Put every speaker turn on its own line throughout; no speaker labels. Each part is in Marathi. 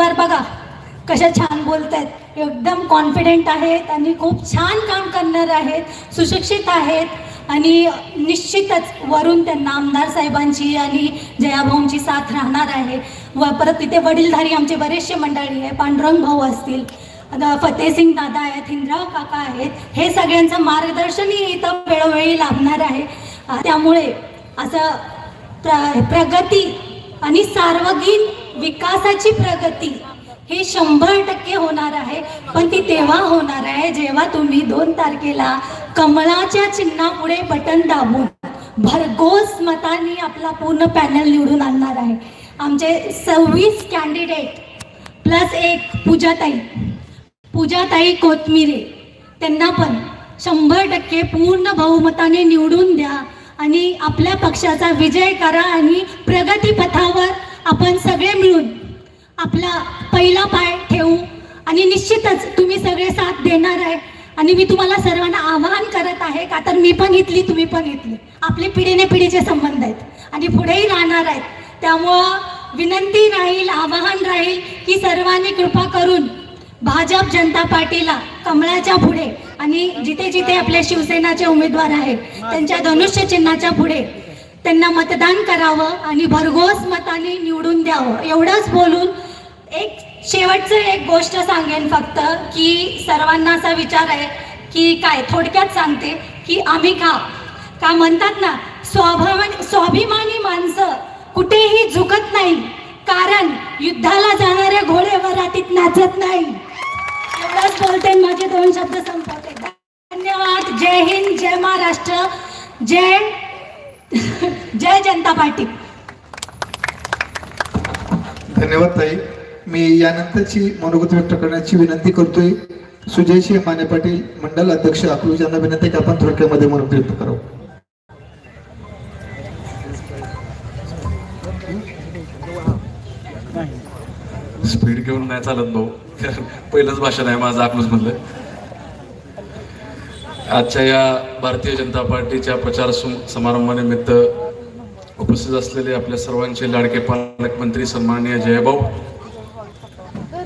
उमेदवार बघा कशा छान बोलत आहेत एकदम कॉन्फिडेंट आहेत आणि खूप छान काम करणार आहेत सुशिक्षित आहेत आणि निश्चितच वरून त्यांना आमदार साहेबांची आणि जयाभाऊंची साथ राहणार आहे. व परत तिथे वडीलधारी आमचे बरेचसे मंडळी आहे पांडुरंग भाऊ असतील फतेहसिंग दादा आहेत हिंदराव काका आहेत हे सगळ्यांचं मार्गदर्शनही इथं वेळोवेळी लाभणार आहे. त्यामुळे असं प्र प्रगती आणि सार्वजनिक विकासाची प्रगती. हे शंभर टक्के होणार आहे. पण ती तेव्हा होणार आहे जेव्हा तुम्ही दोन तारखेला कमळाच्या चिन्हापुढे बटन दाबून भरघोस मतांनी आपला पूर्ण पॅनल निवडून आणणार आहे. आमचे सव्वीस कॅन्डिडेट प्लस एक पूजाताई. पूजाताई कोथमिरे. त्यांना पण शंभर टक्के पूर्ण बहुमताने निवडून द्या आणि आपल्या पक्षाचा विजय करा आणि प्रगतीपथावर आपण सगळे मिळून आपला पहिला पाय ठेवू आणि निश्चितच तुम्ही सगळे साथ देणार आहे. आणि मी तुम्हाला सर्वांना आवाहन करत आहे का तर मी पण इथली तुम्ही पण इथली. आपले पिढीने पिढीचे संबंध आहेत आणि पुढेही राहणार आहेत. त्यामुळं विनंती राहील आवाहन राहील की सर्वांनी कृपा करून भाजप जनता पार्टीला कमळाच्या पुढे आणि जिथे जिथे आपले शिवसेनाचे उमेदवार आहेत त्यांच्या धनुष्य चिन्हाच्या पुढे त्यांना मतदान करावं आणि भरघोस मताने निवडून द्यावं. एवढंच बोलून एक शेवटचं एक गोष्ट सांगेन फक्त की सर्वांना असा विचार आहे की काय थोडक्यात सांगते की आम्ही खा का म्हणतात ना स्वाभाव स्वाभिमानी माणसं कुठेही झुकत नाही कारण युद्धाला जाणारे घोडे वरातीत नाचत नाही. एवढंच बोलते माझे दोन शब्द संपवते. धन्यवाद. जय हिंद जय महाराष्ट्र. जय जय जनता पार्टी.
धन्यवाद ताई. मी यानंतरची मनोगत व्यक्त करण्याची विनंती करतोय. सुजयशी माने पाटील मंडल अध्यक्ष अकलूज यांना विनंती की आपण थोडक्यामध्ये मनोगत व्यक्त करावं.
स्पीड घेऊन नाही चालत भाऊ. पहिलंच भाषण आहे माझं अकलूज मधलं आजच्या या भारतीय जनता पार्टीच्या प्रचार सम- समारंभानिमित्त उपस्थित असलेले आपल्या सर्वांचे लाडके पालकमंत्री सन्माननीय जयभाऊ.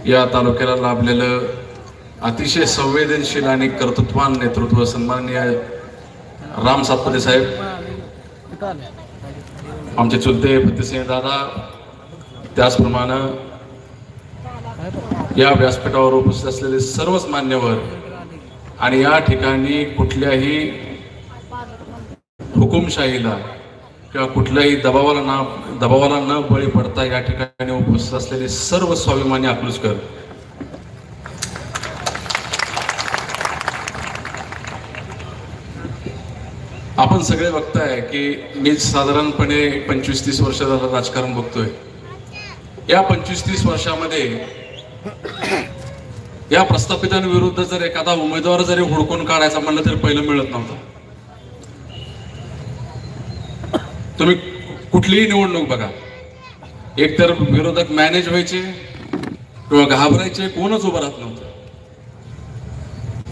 या तालुक्याला लाभलेलं अतिशय संवेदनशील आणि कर्तृत्वान नेतृत्व सन्माननीय राम सातपुते साहेब. आमचे चुलते फतेसिंह दादा त्याचप्रमाणे या व्यासपीठावर उपस्थित असलेले सर्वच मान्यवर आणि या ठिकाणी कुठल्याही हुकुमशाहीला किंवा कुठल्याही दबावाला ना दबावाला न बळी पडता या ठिकाणी उपस्थित असलेले सर्व स्वाभिमानी अकलूजकर आपण सगळे बघताय की मी साधारणपणे पंचवीस तीस वर्ष राजकारण बघतोय. या पंचवीस तीस वर्षामध्ये या प्रस्थापितांविरुद्ध जर एखादा उमेदवार जरी हुडकून काढायचा म्हणलं तरी पहिलं मिळत नव्हतं. तुम्ही कुठलीही निवडणूक बघा. एकतर विरोधक मॅनेज व्हायचे किंवा घाबरायचे कोणच उभं राहत नव्हतं.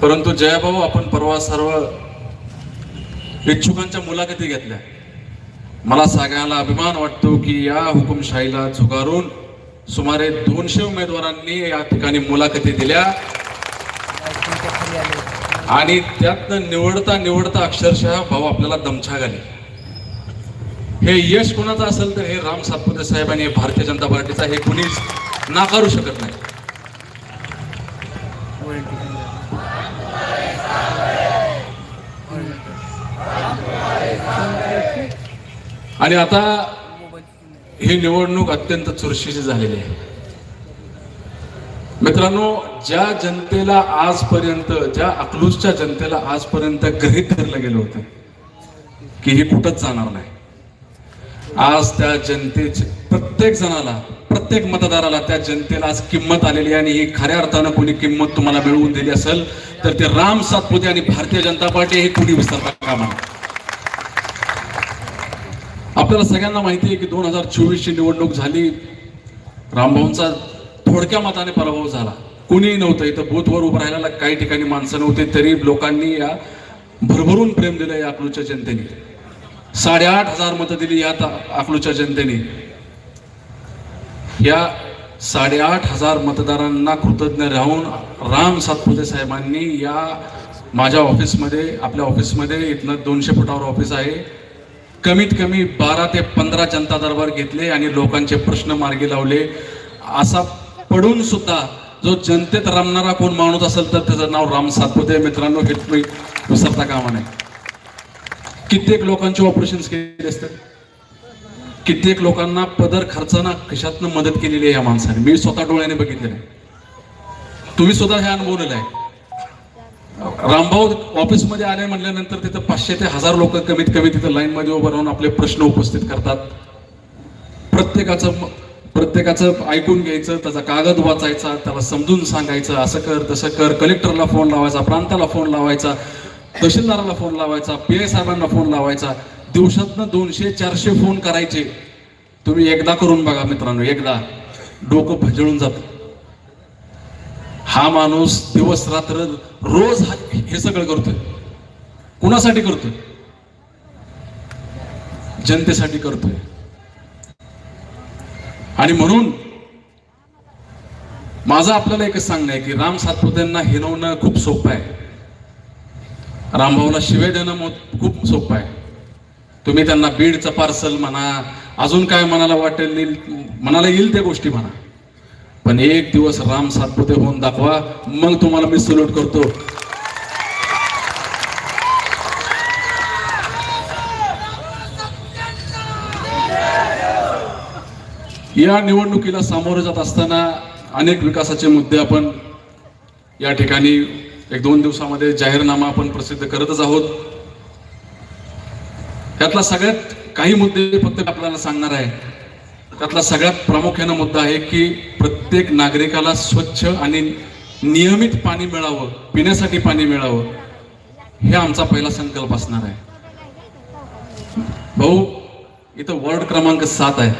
परंतु जयाभाऊ आपण परवा सर्व इच्छुकांच्या मुलाखती घेतल्या. मला सांगायला अभिमान वाटतो की या हुकुमशाहीला झुगारून सुमारे दोनशे उमेदवारांनी या ठिकाणी मुलाखती दिल्या. आणि त्यातनं निवडता निवडता अक्षरशः भाऊ आपल्याला दमछा आली. हे यश कोणाचं असेल तर हे राम सातपुते साहेब आणि हे भारतीय जनता पार्टीचा हे कुणीच नाकारू शकत नाही. आणि आता ही निवडणूक अत्यंत चुरशीची झालेली आहे. मित्रांनो ज्या जनतेला आजपर्यंत ज्या अकलूजच्या जनतेला आजपर्यंत गृहित धरलं गेलं होतं की ही कुठंच जाणार नाही. आज त्या जनतेचे प्रत्येक जणाला प्रत्येक मतदाराला त्या जनतेला आज किंमत आलेली आणि ही खऱ्या अर्थानं कोणी किंमत तुम्हाला मिळवून दिली असेल तर ते राम सातपुते आणि भारतीय जनता पार्टी हे कुणी विसरता कामा आपल्याला सगळ्यांना माहिती आहे की दोन हजार चोवीसची निवडणूक झाली. रामभाऊंचा थोडक्या मताने पराभव झाला. कुणीही नव्हतं इथं. बूथवर उभं राहिलेला काही ठिकाणी माणसं नव्हती. तरी लोकांनी या भरभरून प्रेम दिलं या अकलूच्या जनतेने. साडेआठ हजार मतं दिली या अकलूच्या जनतेने. या साडेआठ हजार मतदारांना कृतज्ञ राहून राम सातपुते साहेबांनी या माझ्या ऑफिसमध्ये आपल्या ऑफिसमध्ये इथनं दोनशे फुटावर ऑफिस आहे. कमीत कमी बारा ते पंधरा जनता दरबार घेतले आणि लोकांचे प्रश्न मार्गी लावले. असा पडून सुद्धा जो जनतेत रमणारा कोण माणूस असेल तर त्याचं नाव राम सातपुते. मित्रांनो हे तुम्ही विसरता कामा नाही कित्येक लोकांचे ऑपरेशन्स केले असतात. कित्येक लोकांना पदर खर्चाना कशातनं मदत केलेली आहे या माणसाने. मी स्वतः डोळ्याने बघितलेलं आहे. तुम्ही सुद्धा हे अनुभवलेलं आहे. रामभाऊ ऑफिसमध्ये आले म्हटल्यानंतर तिथं पाचशे ते हजार लोक कमीत कमी तिथं लाईनमध्ये उभं राहून आपले प्रश्न उपस्थित करतात. प्रत्येकाचं प्रत्येकाचं ऐकून घ्यायचं त्याचा कागद वाचायचा त्याला समजून सांगायचं असं कर तसं कर. कलेक्टरला फोन लावायचा प्रांताला फोन लावायचा तहसीलदाराला फोन लावायचा पी आय साहेबांना फोन लावायचा. दिवसातनं दोनशे चारशे फोन करायचे. तुम्ही एकदा करून बघा मित्रांनो एकदा. डोकं भजळून जातं. हा माणूस दिवस रात्र रोज हा- हे सगळं करतोय. कुणासाठी करतोय? जनतेसाठी करतोय. आणि म्हणून माझं आपल्याला एकच सांगणं आहे की राम सातपुत्यांना हिरवणं खूप सोपं आहे. रामभाऊला शिवे देणं खूप सोपं आहे. तुम्ही त्यांना बीडचं पार्सल म्हणा अजून काय मनाला वाटेल मनाला येईल त्या गोष्टी म्हणा. पण एक दिवस राम सातपुते होऊन दाखवा मग तुम्हाला मी सल्यूट करतो. या निवडणुकीला सामोरे जात असताना अनेक विकासाचे मुद्दे आपण या ठिकाणी एक दोन दिवसामध्ये जाहीरनामा आपण प्रसिद्ध करतच आहोत. त्यातला सगळ्यात काही मुद्दे फक्त आपल्याला सांगणार आहे. त्यातला सगळ्यात प्रामुख्यानं मुद्दा आहे की प्रत्येक नागरिकाला स्वच्छ आणि नियमित पाणी मिळावं पिण्यासाठी पाणी मिळावं हे आमचा पहिला संकल्प असणार आहे. भाऊ इथं वॉर्ड क्रमांक सात आहे.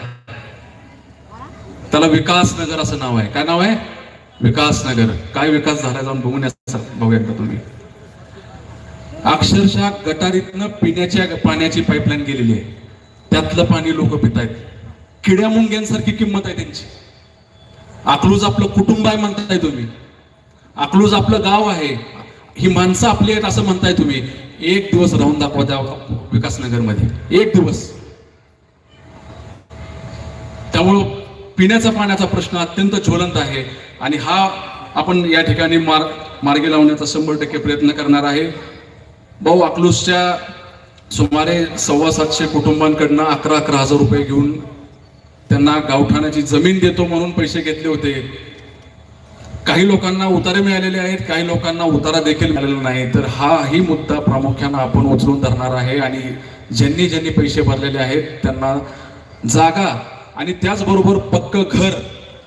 त्याला विकास नगर असं नाव आहे. काय नाव आहे? विकास नगर. काय विकास झाला जाऊन बघून बघू एकदा तुम्ही. अक्षरशः गटारीतनं पिण्याच्या पाण्याची पाईपलाईन गेलेली आहे. त्यातलं पाणी लोक पितायत. किड्या मुंग्यांसारखी किंमत आहे त्यांची. अकलूज आपलं कुटुंब आहे म्हणताय तुम्ही. अकलूज आपलं गाव आहे. ही माणसं आपली आहेत असं म्हणताय तुम्ही. एक दिवस राहून दाखवा त्या विकासनगरमध्ये एक दिवस. त्यामुळं पिण्याचा पाण्याचा प्रश्न अत्यंत ज्वलंत आहे. आणि हा आपण या ठिकाणी मार मार्गी लावण्याचा शंभर टक्के प्रयत्न करणार आहे. भाऊ अकलूजच्या सुमारे सव्वा सातशे कुटुंबांकडनं अकरा अकरा हजार रुपये घेऊन त्यांना गावठाणाची जमीन देतो म्हणून पैसे घेतले होते. काही लोकांना उतारे मिळालेले आहेत काही लोकांना उतारा देखील मिळालेला नाही. तर हाही मुद्दा प्रामुख्यानं आपण उचलून धरणार आहे आणि ज्यांनी ज्यांनी पैसे भरलेले आहेत त्यांना जागा आणि त्याचबरोबर पक्क घर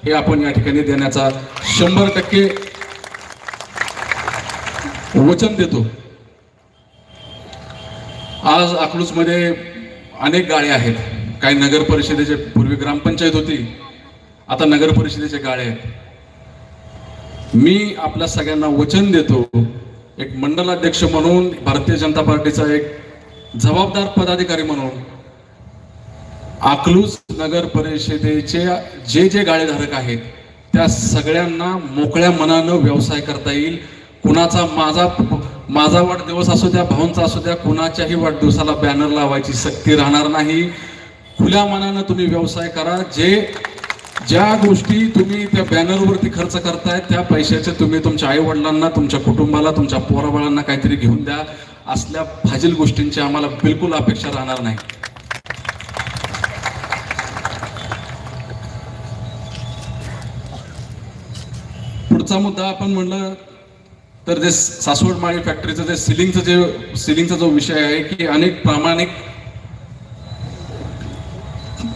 हे आपण या ठिकाणी देण्याचा शंभर टक्के वचन देतो. आज अकलूजमध्ये अनेक गाळे आहेत. काही नगर परिषदेचे पूर्वी ग्रामपंचायत होती आता नगर परिषदेचे गाळे आहेत. मी आपल्या सगळ्यांना वचन देतो एक मंडलाध्यक्ष म्हणून भारतीय जनता पार्टीचा एक जबाबदार पदाधिकारी म्हणून आकलूज नगर परिषदेचे जे जे गाळेधारक आहेत त्या सगळ्यांना मोकळ्या मनानं व्यवसाय करता येईल. कुणाचा माझा माझा वाढदिवस असू द्या भाऊंचा असू द्या कुणाच्याही वाढदिवसाला बॅनर लावायची सक्ती राहणार नाही. खुल्या मनानं तुम्ही व्यवसाय करा. जे ज्या गोष्टी तुम्ही त्या बॅनरवरती खर्च करताय त्या पैशाचे तुम्ही तुमच्या आईवडिलांना तुमच्या कुटुंबाला तुमच्या पोराबाळांना काहीतरी घेऊन द्या. असल्या फाजील गोष्टींची आम्हाला बिलकुल अपेक्षा राहणार नाही. पुढचा मुद्दा आपण म्हणलं तर जे सासवड माळी फॅक्टरीचं जे सिलिंगचं जे सिलिंगचा जो विषय आहे की अनेक प्रामाणिक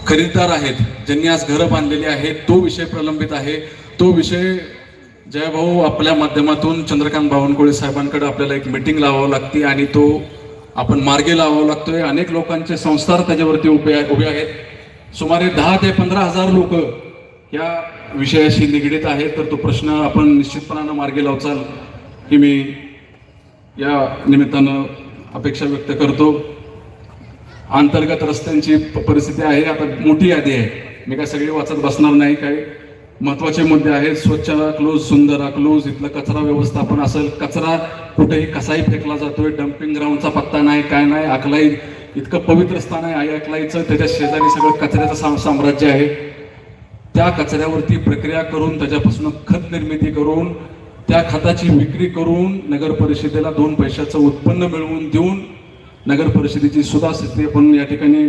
खरीददार आहेत ज्यांनी आज घरं बांधलेली आहेत तो विषय प्रलंबित आहे. तो विषय जयभाऊ आपल्या माध्यमातून चंद्रकांत बावनकुळे साहेबांकडे आपल्याला एक मिटिंग लावावं लागते आणि तो आपण मार्गे लावावा लागतोय. अनेक लोकांचे संस्कार त्याच्यावरती उभे उभे आहेत. सुमारे दहा ते पंधरा हजार लोक या विषयाशी निगडीत आहेत. तर तो प्रश्न आपण निश्चितपणानं मार्गे लावचाल ही मी या निमित्तानं अपेक्षा व्यक्त करतो. अंतर्गत रस्त्यांची प- परिस्थिती आहे आता मोठी यादी आहे. मी काय सगळी वाचत बसणार नाही काही महत्त्वाचे मुद्दे आहेत. स्वच्छ अकलूज सुंदर अकलूज इथलं कचरा व्यवस्थापन असेल कचरा कुठेही कसाही फेकला जातोय. डम्पिंग ग्राउंडचा पत्ता नाही काय नाही अकलाई इतकं पवित्र स्थान आहे आई अकलाईचं त्याच्या शेजारी सगळं कचऱ्याचं साम- साम्राज्य आहे. त्या कचऱ्यावरती प्रक्रिया करून त्याच्यापासून खत निर्मिती करून त्या खताची विक्री करून नगर परिषदेला दोन पैशाचं उत्पन्न मिळवून देऊन नगर परिषदेची सुद्धा स्थिती आपण या ठिकाणी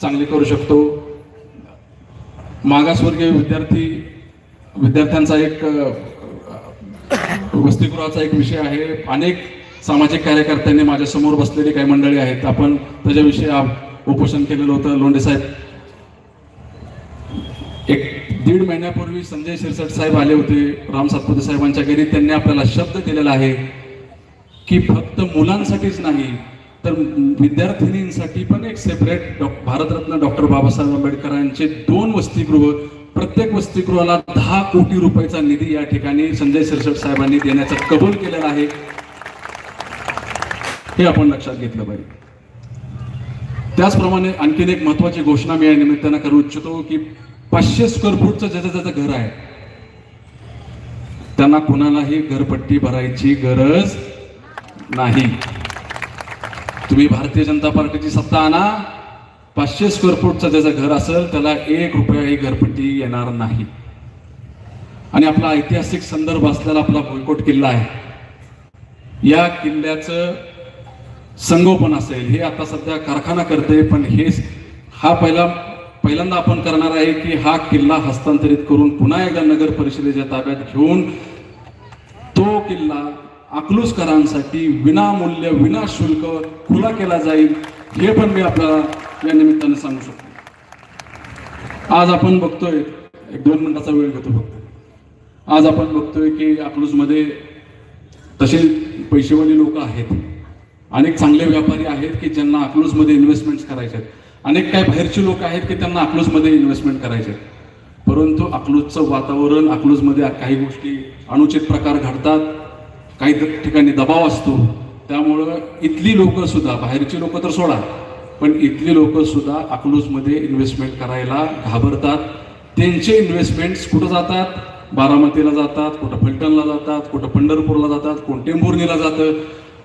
चांगली करू शकतो. मागासवर्गीय विद्यार्थी विद्यार्थ्यांचा एक वसतिगृहाचा एक विषय आहे. अनेक सामाजिक कार्यकर्त्यांनी माझ्यासमोर बसलेली काही मंडळी आहेत. आपण त्याच्याविषयी उपोषण केलेलं होतं लोंढे साहेब. एक दीड महिन्यापूर्वी संजय शिरसट साहेब आले होते राम सातपुते साहेबांच्या घरी. त्यांनी आपल्याला शब्द दिलेला आहे की फक्त मुलांसाठीच नाही तर विद्यार्थिनींसाठी पण एक सेपरेट भारतरत्न डॉक्टर बाबासाहेब आंबेडकरांचे दोन वसतिगृह प्रत्येक वसतिगृहाला दहा कोटी रुपयाचा निधी या ठिकाणी संजय सरसट साहेबांनी देण्याचा कबूल केलेला आहे. हे आपण लक्षात घेतलं पाहिजे. त्याचप्रमाणे आणखीन एक महत्वाची घोषणा मी या निमित्तानं करू इच्छितो की पाचशे स्क्वेअर फूटचं ज्याचं ज्याचं घर आहे त्यांना कुणालाही घरपट्टी भरायची गरज नाही. तुम्ही भारतीय जनता पार्टीची सत्ता आणा. पाचशे स्क्वेअर फूटचं ज्याचं घर असेल त्याला एक रुपयाही घरपट्टी येणार नाही. आणि आपला ऐतिहासिक संदर्भ असलेला आपला भुईकोट किल्ला आहे. या किल्ल्याचं संगोपन असेल हे आता सध्या कारखाना करते पण हे हा पहिला पहिल्यांदा आपण करणार आहे की हा किल्ला हस्तांतरित करून पुन्हा एकदा नगर परिषदेच्या ताब्यात घेऊन तो किल्ला अकलूसकरांसाठी विनामूल्य विनाशुल्क खुला केला जाईल हे पण मी आपल्याला या निमित्ताने सांगू शकतो. आज आपण बघतोय एक दोन मिनिटाचा वेळ घेतो फक्त. आज आपण बघतोय की अकलूजमध्ये तसे पैसेवाली लोक आहेत. अनेक चांगले व्यापारी आहेत की ज्यांना अकलूजमध्ये इन्व्हेस्टमेंट करायचे आहेत. अनेक काही बाहेरची लोक आहेत की त्यांना अकलूजमध्ये इन्व्हेस्टमेंट करायचे आहेत. परंतु अकलूजचं वातावरण अकलूजमध्ये काही गोष्टी अनुचित प्रकार घडतात. काही ठिकाणी दबाव असतो. त्यामुळं इथली लोकंसुद्धा बाहेरची लोकं तर सोडा पण इथली लोकंसुद्धा अकलूजमध्ये इन्व्हेस्टमेंट करायला घाबरतात. त्यांचे इन्व्हेस्टमेंट्स कुठं जातात? बारामतीला जातात कुठं फलटणला जातात कुठं पंढरपूरला जातात कोण टेंभुर्णीला जातं.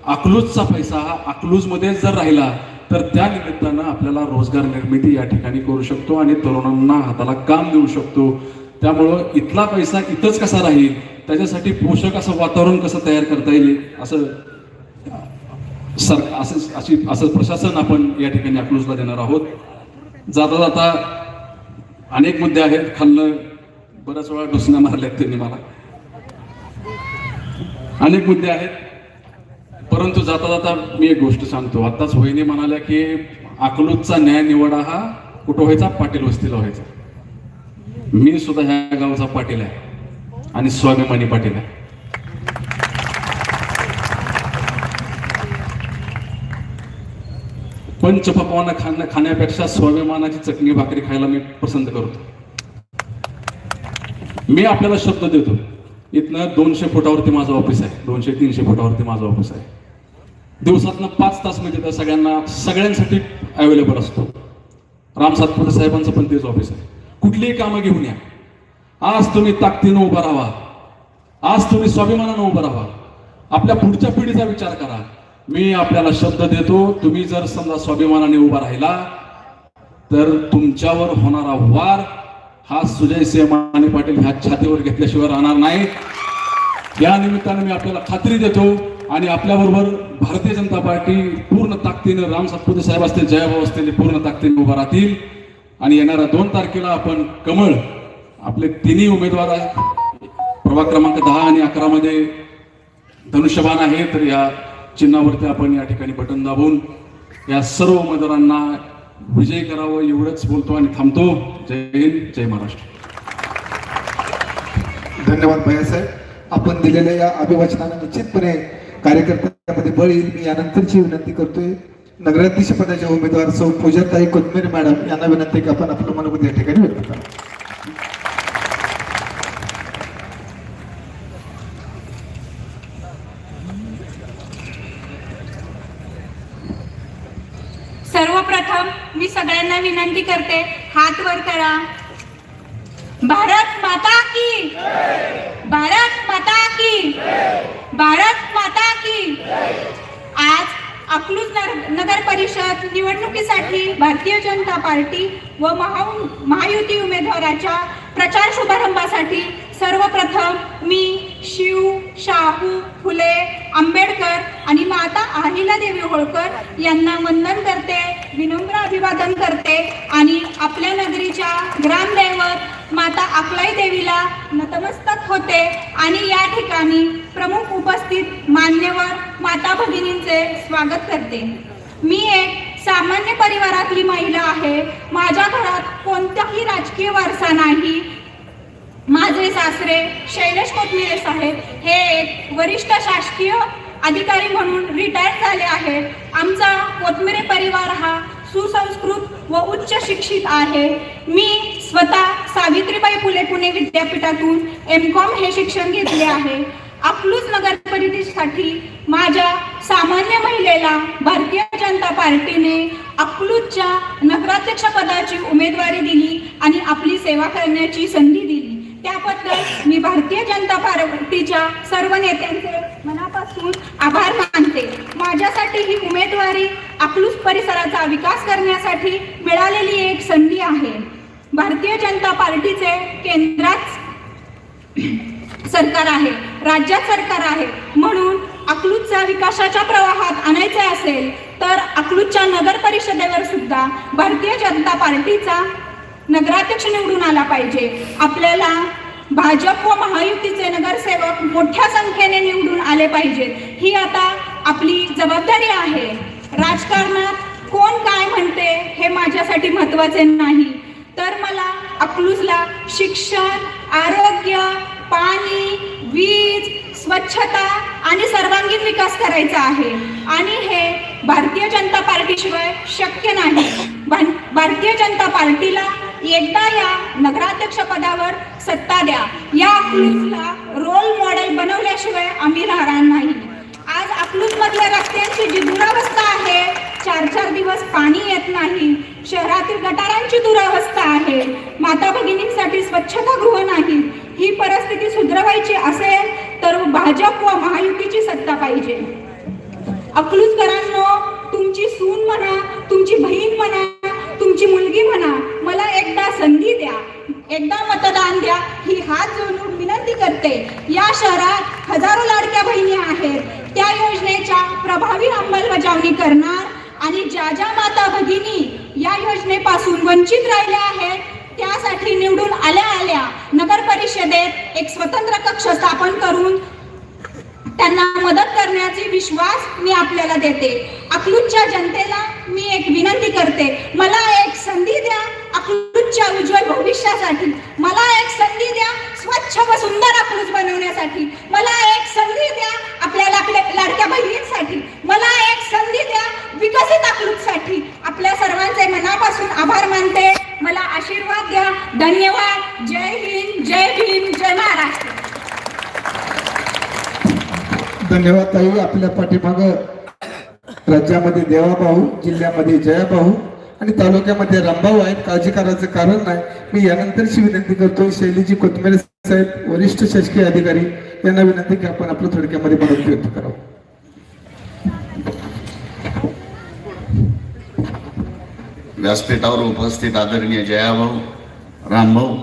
अकलूजचा पैसा हा अकलूजमध्येच जर राहिला तर त्या निमित्तानं आपल्याला रोजगार निर्मिती या ठिकाणी करू शकतो आणि तरुणांना हाताला काम देऊ शकतो. त्यामुळं इथला पैसा इथंच कसा राहील? त्याच्यासाठी पोषक असं वातावरण कसं तयार करता येईल असं सर असं अशी असं प्रशासन आपण या ठिकाणी अकलूजला देणार आहोत. जाता जाता अनेक मुद्दे आहेत. खाल्लं बऱ्याच वेळा डुसण्या मारल्यात त्यांनी मला. अनेक मुद्दे आहेत. परंतु जाता जाता मी एक गोष्ट सांगतो. आत्ताच वहिनी म्हणाल्या की अकलूजचा न्याय निवडा हा कुठं व्हायचा? पाटील वस्तीला व्हायचा. मी सुद्धा ह्या गावचा पाटील आहे. आणि स्वाभिमानी पाटील आहे. पंचपक्वानं खाण्या खाण्यापेक्षा स्वाभिमानाची चटणी भाकरी खायला मी पसंत करतो. मी आपल्याला शब्द देतो. इथनं दोनशे फुटावरती माझं ऑफिस आहे. दोनशे तीनशे फुटावरती माझं ऑफिस आहे. दिवसातनं पाच तास मी तिथं सगळ्यांना सगळ्यांसाठी अवेलेबल असतो. राम सातपुते साहेबांचं पण तेच ऑफिस आहे. कुठलीही कामं घेऊन या. आज तुम्ही ताकदीनं उभा राहा. आज तुम्ही स्वाभिमानानं उभं राहा. आपल्या पुढच्या पिढीचा विचार करा. मी आपल्याला शब्द देतो तुम्ही जर समजा स्वाभिमानाने उभा राहिला तर तुमच्यावर होणारा वार हा सुजय सिंह माने पाटील ह्या छातीवर घेतल्याशिवाय राहणार नाही. या निमित्ताने मी आपल्याला खात्री देतो आणि आपल्याबरोबर भारतीय जनता पार्टी पूर्ण ताकदीनं राम सातपुते साहेब असतील जयभाऊ असतील ते पूर्ण ताकदीने उभा राहतील. आणि येणाऱ्या दोन तारखेला आपण कमळ आपले तिन्ही उमेदवार आहेत. प्रभाग क्रमांक दहा आणि अकरा मध्ये धनुष्यबाण आहे तर या चिन्हावरती आपण या ठिकाणी बटन दाबून या सर्व उमेदवारांना विजय करावं एवढंच बोलतो आणि थांबतो. जय हिंद जय महाराष्ट्र.
धन्यवाद भैयासाहेब आपण दिलेल्या या अभिवाचनाला निश्चितपणे कार्यकर्त्यांमध्ये बळ येईल. मी यानंतरची विनंती करतोय. नगराध्यक्ष पदाच्या उमेदवार सौ पूजाताई कोथमेर मॅडम यांना विनंती की आपण आपलं मनोगत या ठिकाणी व्यक्त करा.
सर्वप्रथम मी सगळ्यांना विनंती करते हात वर करा. भारत माता की भारत माता की भारत माता की. आज अकलूज नगर नगर परिषद निवडणुकीसाठी भारतीय जनता पार्टी व महा महायुती उमेदवाराच्या प्रचार शुभारंभासाठी सर्वप्रथम मी शिव शाहू फुले आंबेडकर आणि माता अहिल्यादेवी होळकर यांना वंदन करते विनम्र अभिवादन करते आणि आपल्या नगरीच्या ग्रामदैवत माता अकलाई देवीला नतमस्तक होते आणि या ठिकाणी प्रमुख उपस्थित मान्यवर माता भगिनींचे स्वागत करते. मी एक सामान्य परिवारातली महिला आहे. माझ्या घरात कोणताही राजकीय वारसा नाही. माझे सासरे शैलेश कोथमिरे साहेब हे एक वरिष्ठ शासकीय अधिकारी म्हणून रिटायर झाले आहेत. आमचा कोथमिरे परिवार हा सुसंस्कृत व उच्च शिक्षित आहे. मी स्वतः सावित्रीबाई फुले पुणे विद्यापीठातून एम कॉम हे शिक्षण घेतले आहे. अकलूज नगर परिषदेसाठी माझ्या सामान्य महिलेला भारतीय जनता पार्टीने अकलूजच्या नगराध्यक्ष पदाची उमेदवारी दिली आणि आपली सेवा करण्याची संधी दिली. त्याबद्दल मी भारतीय जनता पार्टीच्या सर्व नेत्यांचे मनापासून आभार मानते. माझ्यासाठी ही उमेदवारी अकलूज परिसराचा विकास करण्यासाठी मिळालेली एक संधी आहे. भारतीय जनता पार्टीचे केंद्रात सरकार आहे राज्यात सरकार आहे. म्हणून अकलूजचा विकासाच्या प्रवाहात आणायचे असेल तर अकलूजच्या नगर परिषदेवर सुद्धा भारतीय जनता पार्टीचा नगराध्यक्ष निवडून आला पाहिजे. आपल्याला भाजप व महायुतीचे नगरसेवक मोठ्या संख्येने निवडून आले पाहिजेत. ही आता आपली जबाबदारी आहे. राजकारणात कोण काय म्हणते हे माझ्यासाठी महत्त्वाचे नाही. तर मला अकलूजला शिक्षण आरोग्य पाणी वीज स्वच्छता आणि सर्वांगीण विकास करायचा आहे. आणि हे भारतीय जनता पार्टीशिवाय शक्य नाही. भारतीय जनता पार्टीला एकदा या नगराध्यक्ष पदावर सत्ता द्या. या अकलूजला रोल मॉडेल बनवल्याशिवाय आम्ही राहणार नाही. आज अकलूज मधल्या रस्त्यांची जी दुरावस्था आहे चार चार दिवस पाणी येत नाही शहरातील गटारांची दुरावस्था आहे माता भगिनींसाठी स्वच्छता गृह नाही ही परिस्थिती सुधरवायची असेल तर भाजप व महायुतीची सत्ता पाहिजे. अकलूजकरांनो तुमची सून म्हणा तुमची बहीण म्हणा तुमची मुलगी म्हणा मला एकदा संधी द्या. एकदा मतदान द्या. ही हात जोडून विनंती करते. या शहरात हजारो लाडक्या बहिणी आहेत. त्या योजनेच्या प्रभावी अंमलबजावणी करणार आणि ज्या ज्या माता भगिनी या योजनेपासून वंचित राहिल्या आहेत त्यासाठी निवडून आल्या आल्या नगर परिषदेत एक स्वतंत्र कक्ष स्थापन करून त्यांना मदत करण्याचे विश्वास मी आपल्याला देते. अकलूजच्या जनतेला मी एक विनंती करते. मला एक संधी द्या. तुमच्या उज्ज्वल भविष्यासाठी. मला एक संधी द्या स्वच्छ व सुंदर अकलूज बनवण्यासाठी. मला एक संधी द्या आपल्या लाकड्या लाडक्या बहिणींसाठी. मला एक संधी द्या विकसित अकलूजसाठी आपल्या सर्वांचे मनापासून आभार मानते. मला आशीर्वाद द्या. धन्यवाद. जय हिंद जय भीम जय महाराष्ट्र.
धन्यवाद ताई आपल्या पाठीमाग राज्यामध्ये देवाभाऊ जिल्ह्यामध्ये जयाभाऊ. आणि तालुक्यामध्ये रामभाऊ आहेत काळजी करायचं कारण नाही. मी यानंतरची विनंती करतो शैलीजी कोथमेरे साहेब वरिष्ठ शासकीय अधिकारी यांना विनंती की आपण आपलं थोडक्यामध्ये मनोगत व्यक्त करावं.
व्यासपीठावर उपस्थित आदरणीय जयाभाऊ रामभाऊ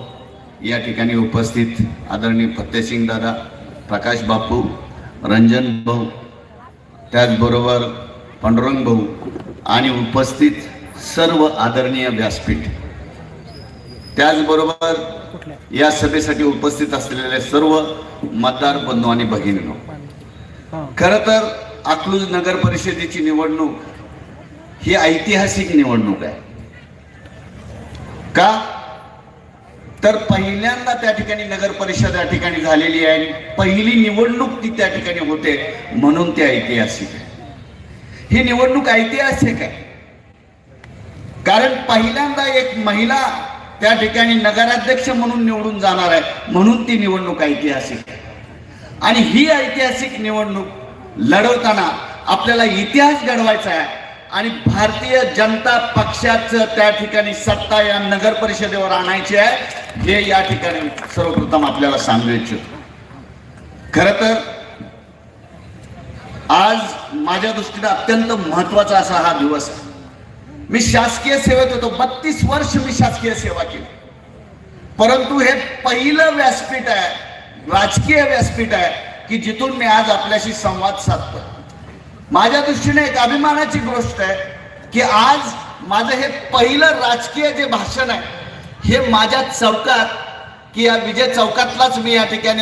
या ठिकाणी उपस्थित आदरणीय फतेसिंग दादा प्रकाश बापू रंजन भाऊ त्याचबरोबर पांडुरंग भाऊ आणि उपस्थित सर्व आदरणीय व्यासपीठ. त्याचबरोबर या सभेसाठी उपस्थित असलेले सर्व मतदार बंधू आणि भगिनींनो. खरं तर अकलूज नगर परिषदेची निवडणूक ही ऐतिहासिक निवडणूक आहे. का? तर पहिल्यांदा त्या ठिकाणी नगर परिषद या ठिकाणी झालेली आहे आणि पहिली निवडणूक ती त्या ठिकाणी होते म्हणून ती ऐतिहासिक आहे. ही निवडणूक ऐतिहासिक आहे. कारण पहिल्यांदा एक महिला त्या ठिकाणी नगराध्यक्ष म्हणून निवडून जाणार आहे म्हणून ती निवडणूक ऐतिहासिक आहे. आणि ही ऐतिहासिक निवडणूक लढवताना आपल्याला इतिहास घडवायचा आहे आणि भारतीय जनता पक्षाचं त्या ठिकाणी सत्ता या नगर परिषदेवर आणायची आहे हे या ठिकाणी सर्वप्रथम आपल्याला सांगू इच्छितो. खर तर आज माझ्या दृष्टीने अत्यंत महत्त्वाचा असा हा दिवस आहे. मी शासकीय सेवेत होतो. बत्तीस वर्ष मी शासकीय सेवा केली. परंतु हे पहिलं व्यासपीठ आहे राजकीय व्यासपीठ आहे की जिथून मी आज आपल्याशी संवाद साधतो माझ्या दृष्टीने एक अभिमानाची गोष्ट आहे की आज माझं हे पहिलं राजकीय जे भाषण आहे हे माझ्या चौकात की या विजय चौकातलाच मी या ठिकाणी